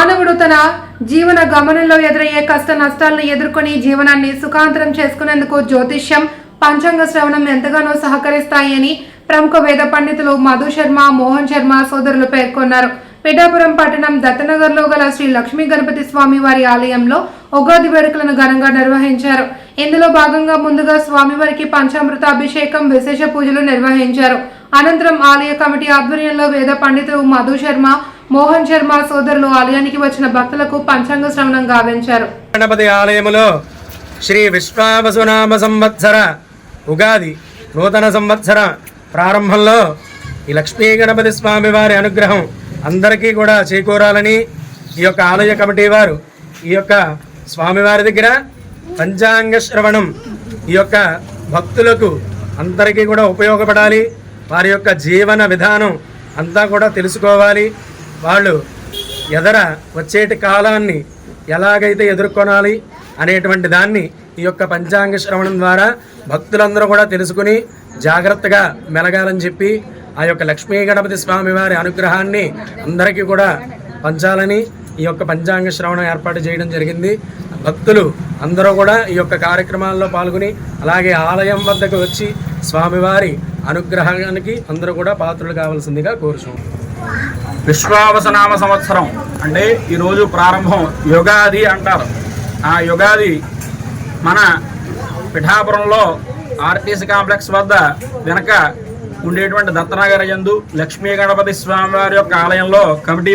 మానవుడు తన జీవన గమనంలో ఎదురయ్యే కష్ట నష్టాలను ఎదుర్కొని జీవనాన్ని సుఖాంతరం చేసుకునేందుకు జ్యోతిష్యం పంచాంగ శ్రవణం ఎంతగానో సహకరిస్తాయని ప్రముఖ వేద పండితులు మధు శర్మ మోహన్ శర్మ సోదరులు పేర్కొన్నారు. పిఠాపురం పట్టణం దత్తనగర్లో గల శ్రీ లక్ష్మీ గణపతి స్వామి వారి ఆలయంలో ఉగాది వేడుకలను ఘనంగా నిర్వహించారు. ఇందులో భాగంగా ముందుగా స్వామివారికి పంచామృత అభిషేకం విశేష పూజలు నిర్వహించారు. అనంతరం ఆలయ కమిటీ ఆధ్వర్యంలో వేద పండితులు మధు శర్మ మోహన్ శర్మ సోదరులు ఆలయానికి వచ్చిన భక్తులకు పంచాంగ శ్రవణం గావించారు గణపతి ఆలయములో శ్రీ విశ్వావసునామ సంవత్సర ఉగాది నూతన సంవత్సర ప్రారంభంలో ఈ లక్ష్మీ గణపతి స్వామి వారి అనుగ్రహం అందరికీ కూడా చేకూరాలని ఈ యొక్క ఆలయ కమిటీ వారు ఈ యొక్క స్వామివారి దగ్గర పంచాంగ శ్రవణం ఈ యొక్క భక్తులకు అందరికీ కూడా ఉపయోగపడాలి. వారి యొక్క జీవన విధానం అంతా కూడా తెలుసుకోవాలి. వాళ్ళు ఎదర వచ్చేటి కాలాన్ని ఎలాగైతే ఎదుర్కొనాలి అనేటువంటి దాన్ని ఈ యొక్క పంచాంగ శ్రవణం ద్వారా భక్తులందరూ కూడా తెలుసుకుని జాగ్రత్తగా మెలగాలని చెప్పి ఆ యొక్క లక్ష్మీ గణపతి స్వామి వారి అనుగ్రహాన్ని అందరికీ కూడా పంచాలని ఈ యొక్క పంచాంగ శ్రవణం ఏర్పాటు చేయడం జరిగింది. భక్తులు అందరూ కూడా ఈ యొక్క కార్యక్రమాల్లో పాల్గొని అలాగే ఆలయం వద్దకు వచ్చి స్వామివారి అనుగ్రహానికి అందరూ కూడా పాత్రలు కావాల్సిందిగా కోరుచున్నాం. విశ్వావసనామ సంవత్సరం అంటే ఈరోజు ప్రారంభం యుగాది అంటారు. ఆ యుగాది మన పిఠాపురంలో ఆర్టీసీ కాంప్లెక్స్ వద్ద వెనక ఉండేటువంటి దత్తనగర యందు లక్ష్మీ గణపతి స్వామి వారి యొక్క ఆలయంలో కమిటీ